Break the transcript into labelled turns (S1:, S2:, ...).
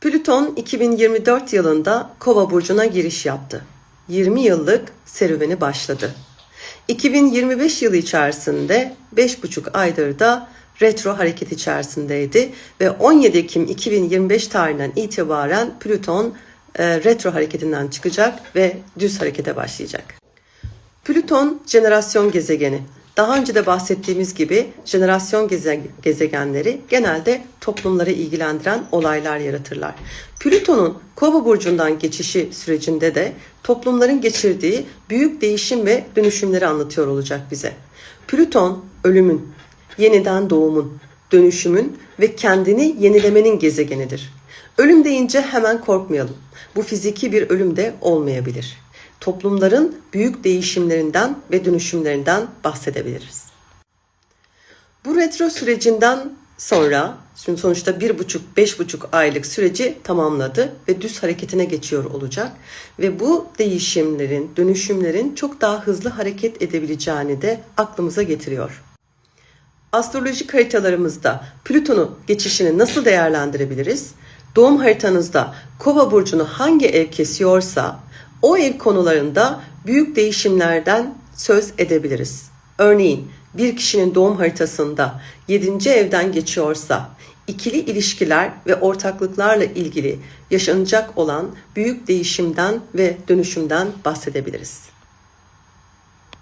S1: Plüton 2024 yılında Kova burcuna giriş yaptı. 20 yıllık serüveni başladı. 2025 yılı içerisinde 5,5 aydır da retro hareket içerisindeydi ve 17 Ekim 2025 tarihinden itibaren Plüton e, retro hareketinden çıkacak ve düz harekete başlayacak. Plüton jenerasyon gezegeni. Daha önce de bahsettiğimiz gibi jenerasyon geze- gezegenleri genelde toplumları ilgilendiren olaylar yaratırlar. Plüton'un Kova burcundan geçişi sürecinde de toplumların geçirdiği büyük değişim ve dönüşümleri anlatıyor olacak bize. Plüton ölümün, yeniden doğumun, dönüşümün ve kendini yenilemenin gezegenidir. Ölüm deyince hemen korkmayalım. Bu fiziki bir ölüm de olmayabilir toplumların büyük değişimlerinden ve dönüşümlerinden bahsedebiliriz. Bu retro sürecinden sonra şimdi sonuçta bir buçuk, beş buçuk aylık süreci tamamladı ve düz hareketine geçiyor olacak. Ve bu değişimlerin, dönüşümlerin çok daha hızlı hareket edebileceğini de aklımıza getiriyor. Astrolojik haritalarımızda Plüton'un geçişini nasıl değerlendirebiliriz? Doğum haritanızda Kova burcunu hangi ev kesiyorsa o ev konularında büyük değişimlerden söz edebiliriz. Örneğin bir kişinin doğum haritasında 7. evden geçiyorsa ikili ilişkiler ve ortaklıklarla ilgili yaşanacak olan büyük değişimden ve dönüşümden bahsedebiliriz.